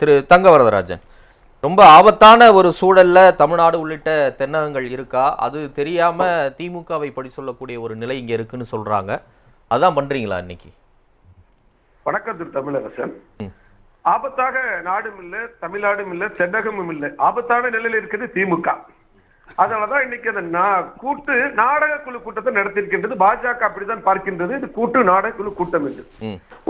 திரு தங்கவரதராஜன். ரொம்ப ஆபத்தான ஒரு சூழல்ல தமிழ்நாடு உள்ளிட்ட தென்னகங்கள் இருக்கா? அது தெரியாம திமுகவை படி சொல்லக்கூடிய ஒரு நிலை இங்க இருக்குன்னு சொல்றாங்க. அதான் பண்றீங்களா இன்னைக்கு? வணக்கம் திரு தமிழரசன். ஆபத்தாக நாடும் இல்ல தமிழ்நாடும் இல்ல தென்னகமும் இல்ல. ஆபத்தான நிலையில இருக்குது திமுக. அதனாலதான் இன்னைக்கு அந்த கூட்டு நாடக குழு கூட்டத்தை நடத்தியிருக்கின்றது பாஜக அப்படிதான் பார்க்கின்றது. இது கூட்டு நாடக குழு கூட்டம் என்று.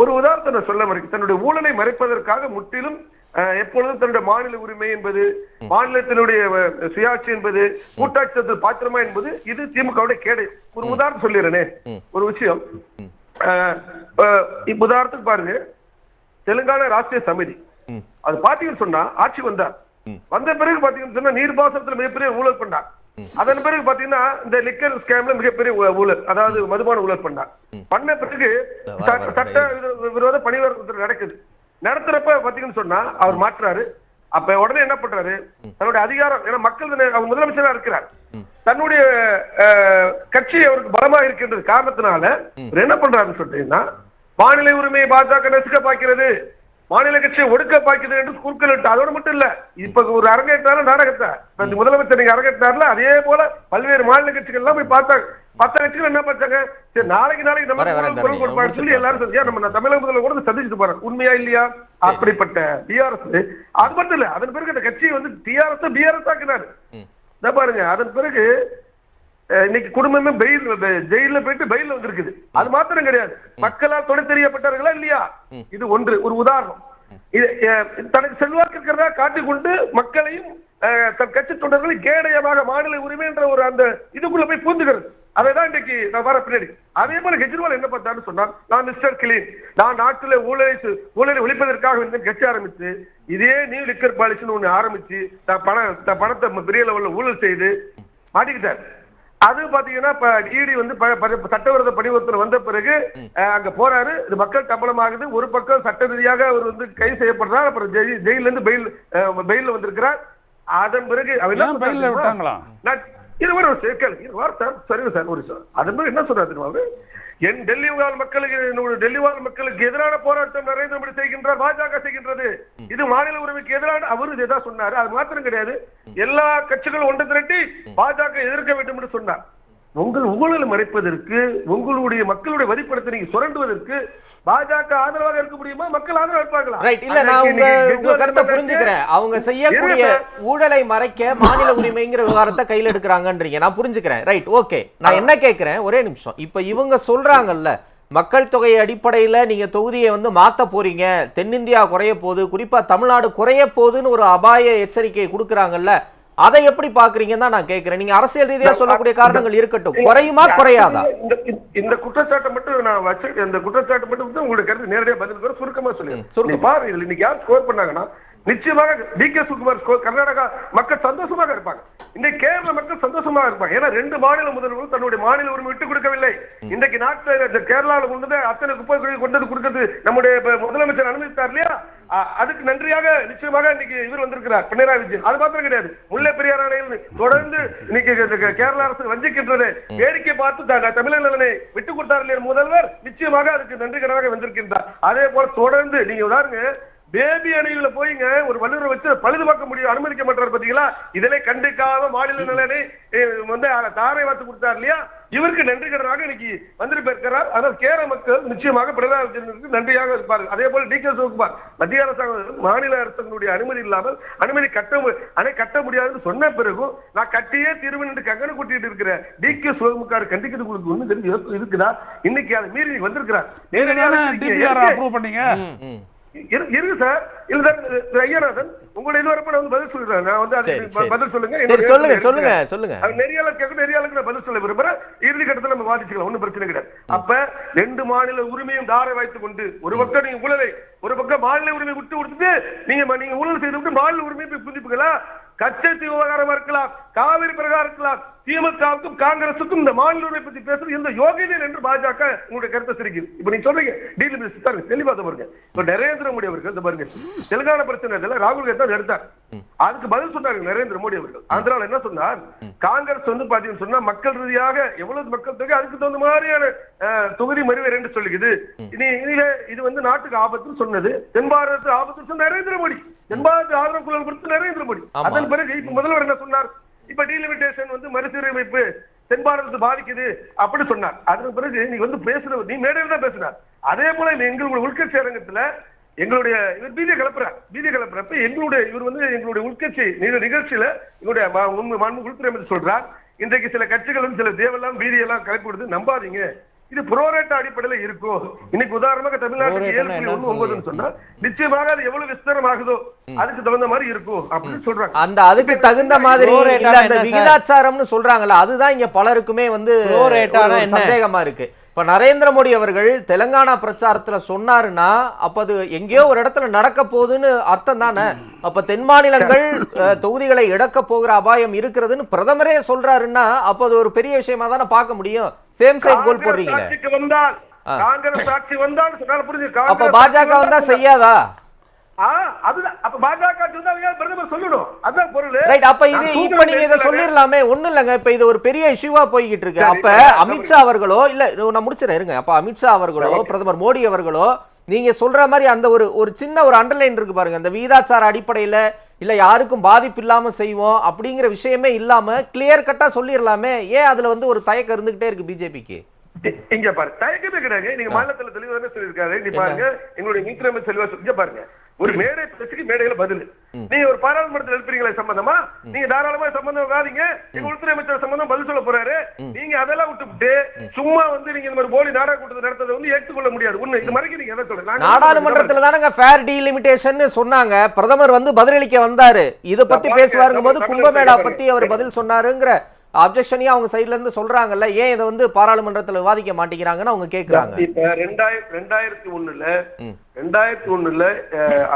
ஒரு உதாரணத்தை நான் சொல்ல மறைக்க தன்னுடைய ஊழலை மறைப்பதற்காக முற்றிலும் எப்பொழுதும் தன்னுடைய மாநில உரிமை என்பது மாநிலத்தினுடைய சுயாட்சி என்பது கூட்டாட்சி பாத்திரமா என்பது இது திமுகவுடைய கேடு. ஒரு உதாரணம் சொல்லிடுறேனே. ஒரு விஷயம். இப்ப உதாரணத்துக்கு பாருங்க. தெலுங்கானா ராஷ்டிரிய சமிதி. அது பாத்தீங்கன்னு சொன்னா ஆட்சி வந்தார். வந்த பிறகு பாத்தீங்கன்னு சொன்னா நீர்ப்பாசனத்துல மிகப்பெரிய ஊழல் பண்ணார். அதன் பிறகு பாத்தீங்கன்னா இந்த லிக்கர் ஸ்கேம்ல மிகப்பெரிய ஊழல் அதாவது மதுபான ஊழல் பண்ணார். பண்ண பிறகு சட்ட விரோ- விரோத பணிவர்த்தல் நடக்குது. நடத்துறப்ப பாத்தீங்கன்னு சொன்னா அவர் மாற்றுறாரு அப்ப உடனே என்ன பண்றாரு? தன்னுடைய அதிகாரம் ஏன்னா மக்கள் அவர் முதலமைச்சரா இருக்கிறார். தன்னுடைய கட்சி அவருக்கு பலமா இருக்கின்றது காரணத்தினால என்ன பண்றாருன்னு சொல்லிட்டீங்கன்னா மாநில உரிமையை பாஜக நசுக்க பார்க்கிறது மாநில கட்சியை ஒடுக்க பார்க்கிறது என்று குறுக்களிட்டு அதோட மட்டும் இல்ல இப்ப ஒரு அரங்கேற்றாரு நாடகத்தை இந்த முதலமைச்சர் நீங்க அரங்கேற்றாருல அதே போல பல்வேறு மாநில கட்சிகள் எல்லாம் போய் பார்த்தாங்க. மத்த கட்சிகள் என்ன பார்த்தாங்க? சரி நாளைக்கு நாளைக்கு நம்ம குரல் கொடுப்பாரு சொல்லி எல்லாரும் ஏன் நம்ம தமிழக முதல்வர் கூட சந்திச்சுட்டு போறோம் உண்மையா இல்லையா? அப்படிப்பட்ட டிஆர்எஸ் அது மட்டும் இல்ல அதன் பிறகு அந்த கட்சியை வந்து டிஆர்எஸ் பிஆர்எஸ் ஆக்கினாரு. பாருங்க அதன் பிறகு இன்னைக்கு குடும்பமே பெயில் ஜெயில போயிட்டு பெயில்ல வந்திருக்குது. அது மாத்திரம் கிடையாது. மக்களால் துணை தெரியப்பட்டார்களா இல்லையா? இது ஒன்று ஒரு உதாரணம். இது தனக்கு செல்வாக்கு இருக்கிறதா காட்டிக்கொண்டு மக்களையும் தன் கட்சி தொண்டர்களை கேடயமாக மாநில உரிமை என்ற ஒரு அந்த இதுக்குள்ள போய் பூந்துகிறது அதைதான் இன்னைக்கு நான் வர பின்னாடி. அதே போல கெஜ்ரிவால் என்ன பார்த்தாருன்னு சொன்னார் நான் மிஸ்டர் கிளீன் நான் நாட்டுல ஊழலை ஊழலை ஒழிப்பதற்காக வந்து கட்சி ஆரம்பிச்சு இதே நியூ லிக்கர் பாலிசின்னு ஒண்ணு ஆரம்பிச்சு தான் பணம் தான் பணத்தை பெரிய லெவல்ல ஊழல் செய்து மாட்டிக்கிட்டார். அது பாத்தீங்கன்னா இப்ப இடி வந்து ப- ப- சட்டவிரோத பணிவர்த்தனை வந்த பிறகு அங்க போறாரு. இது மக்கள் கம்பளமாகுது ஒரு பக்கம் சட்ட ரீதியாக அவர் வந்து கைது செய்யப்படுறார். அப்புறம் ஜெயி- ஜெயில்ல இருந்து பெயில் அஹ், பெயில்ல வந்திருக்கிறார். அதன் பிறகு இருவர் ஒரு சேர்க்கல் இருவார் சார் சரிங்க சார் ஒரு சார் அதன் பிறகு என்ன சொல்றாரு அவரு? என் டெல்லி வாழ் மக்களுக்கு டெல்லி வாழ் மக்களுக்கு எதிரான போராட்டம் நரேந்திர மோடி செய்கின்றார் பாஜக செய்கின்றது. இது மாநில உரிமைக்கு எதிரான அவரு இதான் சொன்னாரு. அது மாத்திரம் கிடையாது. எல்லா கட்சிகளும் ஒன்று திரட்டி பாஜக எதிர்க்க வேண்டும் என்று சொன்னார். உங்கள் ஊழலை மறைப்பதற்கு உங்களுடைய மக்களுடைய வரிப்படத்தை நீங்க சுரண்டுவதற்கு பாஜக ஆதரவாக இருக்க முடியுமா? மக்கள் ஆதரவு இருப்பாங்களா ரைட் இல்ல நான் உங்க உங்க கருத்தை புரிஞ்சுக்கிறேன். அவங்க செய்யக்கூடிய ஊழலை மறைக்க மாநில உரிமைங்கிற விவகாரத்தை கையில் எடுக்கிறாங்கன்றீங்க. நான் புரிஞ்சுக்கிறேன். ரைட் ஓகே நான் என்ன கேட்கிறேன் ஒரே நிமிஷம். இப்ப இவங்க சொல்றாங்கல்ல மக்கள் தொகை அடிப்படையில நீங்க தொகுதியை வந்து மாத்த போறீங்க. தென்னிந்தியா குறைய போகுது. குறிப்பா தமிழ்நாடு குறைய போகுதுன்னு ஒரு அபாய எச்சரிக்கை கொடுக்கறாங்கல்ல அதை எப்படி பாக்குறீங்கன்னு தான் நான் கேட்கிறேன். நீங்க அரசியல் ரீதியா சொல்லக்கூடிய காரணங்கள் இருக்கட்டும். குறையுமா குறையாதா? இந்த- குற்றச்சாட்டை மட்டும் நான் வச்சு இந்த குற்றச்சாட்டை மட்டும் வந்து உங்களுக்கு கருத்து நேரடியாக பதில் தர சுருக்கமா சொல்லுங்க சுருக்கம். பாரு இதுல இன்னைக்கு யார் ஸ்கோர் பண்ணாங்கன்னா நிச்சயமாக T K Sukumar score Karnataka மக்கள் சந்தோஷமாக இருப்பாங்க. இன்னைக்கு கேரள மக்கள் சந்தோஷமாக இருப்பாங்க. ஏன்னா ரெண்டு மாநில முதல்வர்கள் தன்னுடைய மாநில உரிமை விட்டு கொடுக்கவில்லை. இன்றைக்கு நாட்டில் கேரளாவில் கொண்டு அத்தனை குப்பை குழி கொண்டு வந்து கொடுத்தது நம்முடைய முதலமைச்சர் அனுமதித்தார் இல்லையா? அதுக்கு நன்றியாக நிச்சயமாக இன்னைக்கு இவர் வந்திருக்கிறார். பினராயி விஜயன். அது மாத்திரம் கிடையாது. முல்லை பெரியார் அணையில் தொடர்ந்து இன்னைக்கு கேரள அரசு வஞ்சிக்கின்றது. வேடிக்கை பார்த்து தமிழக நலனை விட்டு கொடுத்தார் இல்லையா முதல்வர்? நிச்சயமாக அதுக்கு நன்றிகரமாக வந்திருக்கின்றார். அதே போல தொடர்ந்து நீங்க உதாருங்க பேபி அணையில போய்ங்க ஒரு வல்லுநரை வச்சு பழுது பார்க்க முடியும் அனுமதிக்க மாட்டார் பாத்தீங்களா? இதிலே கண்டிக்காம மாநில நலனை வந்து தாரை வாத்து கொடுத்தார் இல்லையா? இவருக்கு நன்றி கடனாக இன்னைக்கு வந்திருப்ப இருக்கிறார். ஆனால் கேரள மக்கள் நிச்சயமாக விஜயனுக்கு நன்றியாக இருப்பார்கள் அதே போல டி கே சிவகுமார் மத்திய அரசாங்கம் மாநில அரசாங்களுடைய அனுமதி இல்லாமல் அனுமதி கட்ட அணை கட்ட முடியாதுன்னு சொன்ன பிறகும் நான் கட்டியே தீர்வு என்று கங்கன கூட்டிட்டு இருக்கிற டி கே சிவகுமார் கண்டிக்கிறது உங்களுக்கு ஒண்ணு தெரிஞ்சு இருக்குதா? இன்னைக்கு அதை மீறி வந்திருக்கிறார். இருக்கு. அப்ரூவ் பண்ணீங்க? இருக்கு சார். இல்ல சார் ஐயநாதன் உங்களுடைய இது வரப்ப நான் பதில் சொல்றேன் நான் வந்து சரி. பதில் சொல்லுங்க. சொல்லுங்க சொல்லுங்க. சொல்லுங்க. அது நெறியாளர் கேட்க நெறியாளருக்கு நான் பதில் சொல்ல விரும்புறேன். இறுதி கட்டத்தில் நம்ம வாதிச்சுக்கலாம் ஒண்ணும் பிரச்சனை கிடையாது. அப்ப ரெண்டு மாநில உரிமையும் தாரை வைத்துக் கொண்டு ஒரு பக்கம் நீங்க ஊழலை ஒரு பக்கம் மாநில உரிமை விட்டு கொடுத்துட்டு நீங்க நீங்க ஊழல் செய்து விட்டு மாநில உரிமையை போய் புதுப்பிக்கலா கச்சத்தீவு விவகாரமா இருக்கலாம் காவிரி பிரகாரம் இருக்கலாம் திமுகவுக்கும் காங்கிரசுக்கும் இந்த மாநில பத்தி பேசுறது எந்த யோகியதை என்று பாஜக உங்களுடைய கருத்தை சிரிக்குது. இப்ப நீங்க சொல்றீங்க டீல் பாருங்க தெளிவா பாருங்க. இப்ப நரேந்திர மோடி அவர்கள் இந்த பாருங்க தெலுங்கானா பிரச்சனை ராகுல் காந்தி தான் எடுத்தார். அதுக்கு பதில் சொன்னாங்க நரேந்திர மோடி அவர்கள். ஆந்திரால என்ன சொன்னார்? காங்கிரஸ் வந்து பாத்தீங்கன்னு சொன்னா மக்கள் ரீதியாக எவ்வளவு மக்கள் தொகை அதுக்கு தகுந்த மாதிரியான தொகுதி மறுவேறு என்று சொல்லுகிறது இது வந்து நாட்டுக்கு ஆபத்துன்னு சொன்னது தென் பாரதத்து ஆபத்து சொன்ன நரேந்திர மோடி. தென்பாரத்து ஆதரவு குரல் கொடுத்து நரேந்திர மோடி. அதன் பிறகு இப்ப முதல்வர் என்ன சொன்னார்? இப்ப டீலிமிட்டேஷன் வந்து மறுசீரமைப்பு தென்பாரத்தை பாதிக்குது அப்படின்னு சொன்னார். அதன் பிறகு நீ வந்து பேசுற நீ மேடையில் தான் பேசினார் அதே போல எங்களுடைய உள்கட்சி அரங்கத்துல எங்களுடைய இவர் பீதியை கிளப்புறார். பீதியை கிளப்புறப்ப எங்களுடைய இவர் வந்து எங்களுடைய உள்கட்சி நிக- நிகழ்ச்சியில எங்களுடைய உண்மை- மாண்பு உள்துறை அமைச்சர் சொல்றார். இன்றைக்கு சில கட்சிகளும் சில தேவெல்லாம் பீதியெல்லாம் கிளப்பி விடுது நம்பாதீங்க. இது புரோரேட்ட அடிப்படையில இருக்கும் இன்னைக்கு உதாரணமாக தமிழ்நாட்டுக்கு ஏழு புள்ளி ஒண்ணு ஒன்பதுன்னு சொன்னா நிச்சயமாக அது எவ்வளவு விஸ்தாரம் ஆகுதோ அதுக்கு தகுந்த மாதிரி இருக்கும் அப்படின்னு சொல்றாங்க. அந்த அதுக்கு தகுந்த மாதிரி அந்த? விகிதாச்சாரம்னு சொல்றாங்கல்ல அதுதான் இங்க பலருக்குமே வந்து? சந்தேகமா இருக்கு. இப்ப நரேந்திர மோடி அவர்கள் தெலுங்கானா பிரச்சாரத்துல சொன்னாருன்னா அப்ப அது எங்கேயோ ஒரு இடத்துல நடக்க போகுதுன்னு அர்த்தம் தானே? அப்ப தென் மாநிலங்கள் தொகுதிகளை இழக்க போகிற அபாயம் இருக்கிறதுன்னு பிரதமரே சொல்றாருன்னா அப்ப அது ஒரு பெரிய விஷயமா தானே பார்க்க முடியும்? சேம் சைட் கோல் புரிஞ்சு அப்ப பாஜக வந்தா செய்யாதா? அமித்ஷா அவர்களோ இல்ல நான் முடிச்சிடறேன் இருங்க. அப்ப அமித்ஷா அவர்களோ பிரதமர் மோடி அவர்களோ நீங்க சொல்ற மாதிரி அந்த ஒரு ஒரு சின்ன ஒரு அண்டர்லைன் இருக்கு பாருங்க. அந்த வீதாச்சார அடிப்படையில இல்ல யாருக்கும் பாதிப்பு இல்லாம செய்வோம் அப்படிங்கிற விஷயமே இல்லாம கிளியர் கட்டா சொல்லிடலாமே. ஏன் அதுல வந்து ஒரு தயக்கம் இருந்துகிட்டே இருக்கு பிஜேபிக்கு? இங்க பாரு. தயக்கமே கிடையாது. நீங்க மாநிலத்துல தெளிவாக சொல்லியிருக்காரு. நீ பாருங்க எங்களுடைய மின்துறை அமைச்சர் இங்க பாருங்க. ஒரு மேடை பேச்சுக்கு மேடையில பதில். நீங்க ஒரு பாராளுமன்றத்தில் எழுப்புறீங்களே சம்பந்தமா? நீங்க தாராளமா சம்பந்தம் வாதிங்க எங்க உள்துறை அமைச்சர் சம்பந்தம் பதில் சொல்ல போறாரு. நீங்க அதெல்லாம் விட்டுவிட்டு சும்மா வந்து நீங்க இந்த மாதிரி போலி நாடக கூட்டத்தை நடத்ததை வந்து ஏற்றுக்கொள்ள முடியாது. ஒண்ணு இது மாதிரி நீங்க எதை சொல்லுங்க நாடாளுமன்றத்துல தானங்க ஃபேர் டீலிமிட்டேஷன் சொன்னாங்க. பிரதமர் வந்து பதிலளிக்க வந்தாரு. இத பத்தி பேசுவாருங்க போது கும்பமேளா பத்தி அவர் பதில் சொன்னாருங்கிற அப்ஜெக்ஷனையும் அவங்க சைடுல இருந்து சொல்றாங்கல்ல ஏன் இதை வந்து பாராளுமன்றத்துல விவாதிக்க மாட்டேங்கிறாங்கன்னு அவங்க கேக்குறாங்க. இப்ப ரெண்டாயிரம் ரெண்டாயிரத்தி ஒண்ணுல ரெண்டாயிரத்தி ஒண்ணுல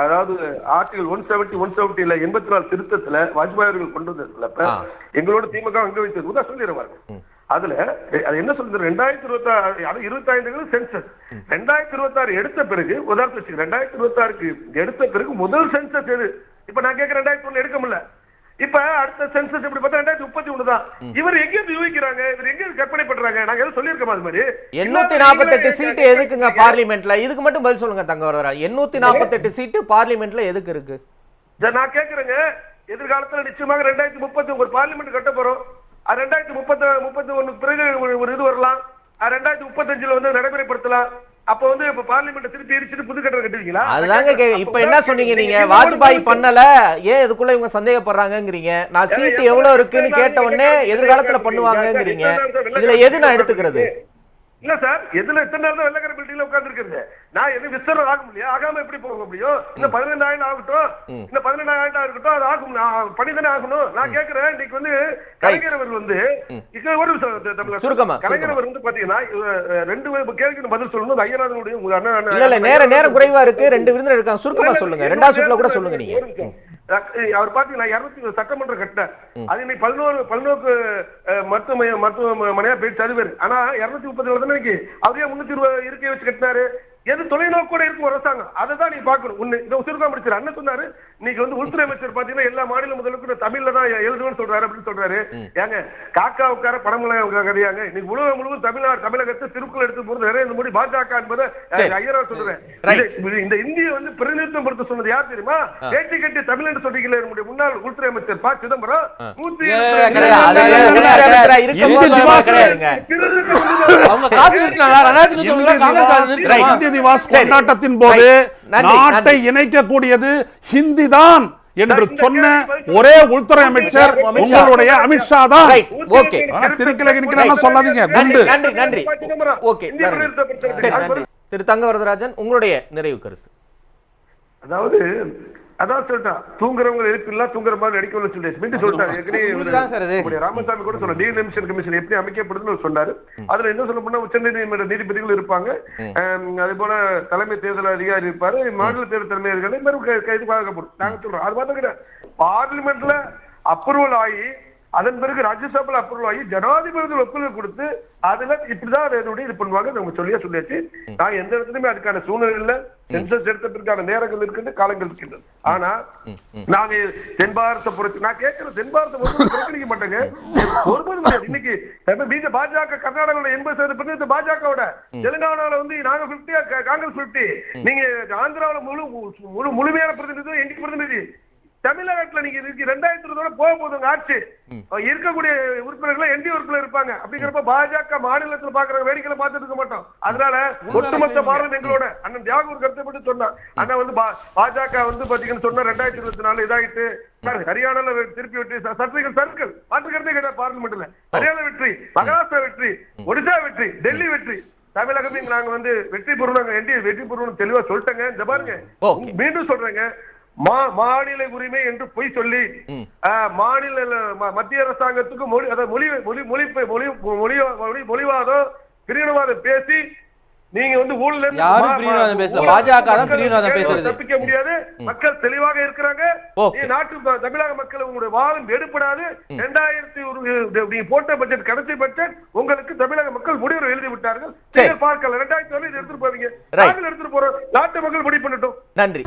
அதாவது ஆர்டிகல் ஒன் செவன்டி ஒன் செவன்டில எண்பத்தி நாலு திருத்தத்துல வாஜ்பாய் அவர்கள் கொண்டு வந்ததுல. எங்களோட திமுக அங்க வைத்தது உதா சொல்லிடுவாங்க அதுல அது என்ன சொல்றது? ரெண்டாயிரத்தி இருபத்தி ஆறு அது இருபத்தி ஐந்து சென்சஸ் ரெண்டாயிரத்தி இருபத்தி ஆறு எடுத்த பிறகு உதாரணத்துக்கு ரெண்டாயிரத்தி இருபத்தி ஆறுக்கு எடுத்த பிறகு முதல் சென்சஸ் எது? இப்ப நான் கேட்க ரெண்டாயிரத்தி ஒண்ணு எடுக்க முடியல. இப்ப அடுத்த சென்சஸ் எப்படி பார்த்தா ரெண்டாயிரத்தி முப்பத்தி ஒண்ணு தான் இவர் எங்க இருந்து யூகிக்கிறாங்க இவர் எங்க கற்பனை பண்றாங்க நாங்க எதுவும் சொல்லியிருக்கோமா அது மாதிரி? எண்ணூத்தி நாற்பத்தெட்டு சீட்டு எதுக்குங்க பார்லிமெண்ட்ல இதுக்கு மட்டும் பதில் சொல்லுங்க தங்கவரதரா. எண்ணூத்தி நாற்பத்தெட்டு சீட்டு பார்லிமெண்ட்ல எதுக்கு இருக்கு? நான் கேக்குறேங்க. எதிர்காலத்துல நிச்சயமாக ரெண்டாயிரத்தி முப்பத்தி ஒரு பார்லிமெண்ட் கட்ட போறோம். ரெண்டாயிரத்தி முப்பத்தி முப்பத்தி ஒண்ணுக்கு பிறகு ஒரு இது வரலாம். ரெண்டாயிரத்தி முப்பத்தஞ்சுல வந்து நடைமுறைப்படுத்தலாம். அப்ப வந்து இப்ப பார்லிமெண்ட் திருப்பி எரிச்சிட்டு புது கட்டடம் கட்டுவீங்களா? அதுதாங்க இப்ப என்ன சொன்னீங்க நீங்க வாஜ்பாய் பண்ணல. ஏன் இதுக்குள்ள இவங்க சந்தேகப்படுறாங்கங்கிறீங்க? நான் சீட்டு எவ்வளவு இருக்குன்னு கேட்ட உடனே எதிர்காலத்துல பண்ணுவாங்கங்கிறீங்க. இதுல எது நான் எடுத்துக்கிறது? இல்ல சார் எதுல எத்தனை நாள் தான் வெள்ளக்கார பில்டிங்ல உட்கார்ந்து இருக்கிறது நான் எது விஸ்தரம் ஆக முடியும் ஆகாம எப்படி போக முடியும்? இன்னும் பதினெண்டாயிரம் ஆகட்டும். இன்னும் பதினெண்டாயிரம் இருக்கட்டும் அது ஆகும். பண்ணி தானே ஆகணும். நான் கேக்குறேன் இன்னைக்கு வந்து கலைஞர் அவர்கள் வந்து ஒரு நிமிஷம் த- தமிழர் சுருக்கமா, கலைஞர் அவர் வந்து பாத்தீங்கன்னா ரெண்டு வே- கேள்விக்கு பதில் சொல்லணும். ஐயனாதனுடைய உங்க அண்ணன் அண்ணன் இல்ல இல்ல நேரம் நேரம் குறைவா இருக்கு. ரெண்டு விருந்தினர் இருக்காங்க. சுருக்கமா சொல்லுங்க. ரெண்டாவது சுற்றுல கூட சொல்லுங்க நீங்க. அவர் பாத்தீங்கன்னா இருநூத்தி சட்டமன்றம் கட்டினார். அது இன்னைக்கு பதினோரு பல்நோக்கு அஹ், மருத்துவமனை மருத்துவமனையா போயிட்டு தருவாரு ஆனா இருநூத்தி முப்பத்தி ஏழு தானே அவரே முன்னூத்தி இருபது இருக்கை வச்சு கட்டினாரு. எது தொலைநோக்கோட இருக்கும் அரசாங்கம்? அதை தான் நீ பார்க்கணும். ஒண்ணு இதை சுருக்கம் முடிச்சாரு அண்ணன் சொன்னாரு இன்னைக்கு வந்து உள்துறை அமைச்சர் பாத்தீங்கன்னா எல்லா மாநில முதலுக்கும் தமிழ்ல தான் எழுதுவேன்னு சொல்றாரு அப்படின்னு சொல்றாரு. ஏங்க காக்கா உட்கார படம் கதையாங்க. இன்னைக்கு உலகம் முழுவதும் தமிழ்நாடு தமிழகத்தை திருக்குறள் எடுத்து போறது நரேந்திர மோடி பாஜக என்பதை. ஐயரா சொல்றேன். இந்த- இந்த இந்திய வந்து பிரதிநிதித்துவம் படுத்த சொன்னது யார் தெரியுமா? வேட்டி கட்டி தமிழ் என்று சொல்றீங்களே நம்முடைய முன்னாள் உள்துறை அமைச்சர் ப. சிதம்பரம். நூத்தி திவாஸ். கொண்டாட்டத்தின் போது நாட்டை. இணைக்கக்கூடியது ஹிந்தி தான் என்று சொன்ன ஒரே உள்துறை அமைச்சர் அமித்ஷா. உங்களுடைய அமித்ஷா தான். ஓகே ஆனா, திருக்கிழக்கு நிக்கிறேன்னா சொல்லாதீங்க. குண்டு. நன்றி நன்றி. ஓகே திரு தங்கவரதராஜன் உங்களுடைய நிறைவு கருத்து. அதாவது அதான் சொல்லிட்டான். தூங்குறவங்க எழுப்பிடலாம் தூங்குற மாதிரி நடிக்கணும்னு சொல்லி மீண்டும் சொல்லிட்டாரு. ராமசாமி கூட சொன்ன டீலிமிஷன் கமிஷன் எப்படி அமைக்கப்படுதுன்னு சொன்னாரு. அதுல என்ன சொல்ல போனா உச்ச நீதிமன்ற நீதிபதிகள் இருப்பாங்க. அதே போல தலைமை தேர்தல் அதிகாரி இருப்பாரு. மாநில தேர்தல் தலைமை அதிகாரி மாதிரி கைது பாதுகாக்கப்படும் நாங்க சொல்றோம். அது பார்த்தா கிடையாது பார்லிமெண்ட்ல அப்ரூவல் ஆகி அதன் பிறகு ராஜ்யசபால அப்ரூவல் ஆகி ஜனாதிபதி ஒப்புதல் கொடுத்து அதுல இப்படிதான் அதனுடைய இது பண்ணுவாங்க நம்ம சொல்லியா சொல்லியாச்சு. நான் எந்த இடத்துலயுமே அதுக்கான சூழ்நிலை இல்ல சென்சஸ் எடுத்ததற்கான நேரங்கள் இருக்கின்ற காலங்கள் இருக்கின்றது. ஆனா நாங்க தென் பாரத புரட்சி நான் கேட்கிறேன் தென் பாரத புரட்சி மாட்டேங்க. முடியாது. இன்னைக்கு பிஜே பாஜக கர்நாடகாவில் எண்பது சதவீத பிரதிநிதி பாஜகவோட தெலுங்கானால வந்து நாங்க பிப்டி காங்கிரஸ் பிப்டி நீங்க ஆந்திராவுல முழு முழு முழுமையான பிரதிநிதி எங்க பிரதிநிதி. தமிழகத்துல நீங்க இருக்கு ரெண்டாயிரத்தி இருபதோட போக போதுங்க ஆட்சி. இருக்கக்கூடிய உறுப்பினர்கள் என்டி உறுப்பினர் இருப்பாங்க. அப்படிங்கிறப்ப பாஜக மாநிலத்துல பாக்குற வேடிக்கையில பார்த்துட்டு இருக்க மாட்டோம். அதனால ஒட்டுமொத்த பாரதம் எங்களோட அண்ணன் தியாகூர் கருத்தப்பட்டு சொன்னான் அண்ணன் வந்து பா- பாஜக வந்து பாத்தீங்கன்னு சொன்னா ரெண்டாயிரத்தி இருபத்தி நாலு இதாயிட்டு சார் ஹரியானால திருப்பி வெற்றி சர்ச்சைகள் சர்க்கிள். மாற்று கருத்தே கிடையாது பார்லிமெண்ட்ல ஹரியானா வெற்றி மகாராஷ்டிரா வெற்றி ஒடிசா வெற்றி டெல்லி வெற்றி. தமிழகமே நாங்க வந்து வெற்றி பெறணும் என்டி வெற்றி பெறணும் தெளிவா சொல்லிட்டேங்க. இந்த பாருங்க. Okay. மீண்டும் சொல்றேங்க. மாநில உரிமை என்று பொய் சொல்லி மாநில மத்திய அரசாங்கத்துக்கு மொழி மொழி மொழி மொழி மொழி மொழி மொழி மொழிவாதம் பிரிவினவாதம் பேசி நீங்க வந்து ஊழல் இருந்து யாரும் மா- பிரிவினவாதம் பேசல. ஊழல் பாஜக தான் மக்கள் பிரிவினவாதம் கேள்வி பேசுறது. தப்பிக்க முடியாது. மக்கள் தெளிவாக இருக்கிறாங்க. நாட்டு தமிழக மக்கள் உங்களுடைய வாதம் எடுப்படாது இரண்டாயிரத்தி ஒரு நீங்க போட்ட பட்ஜெட் கடைசி பட்ஜெட் உங்களுக்கு தமிழக மக்கள் முடிவு எழுதி விட்டார்கள் பார்க்கல. ரெண்டாயிரத்தி ஒண்ணு எடுத்துட்டு போவீங்க. நாங்கள் எடுத்துட்டு போறோம். நாட்டு மக்கள் முடிவு பண்ணட்டும். நன்றி.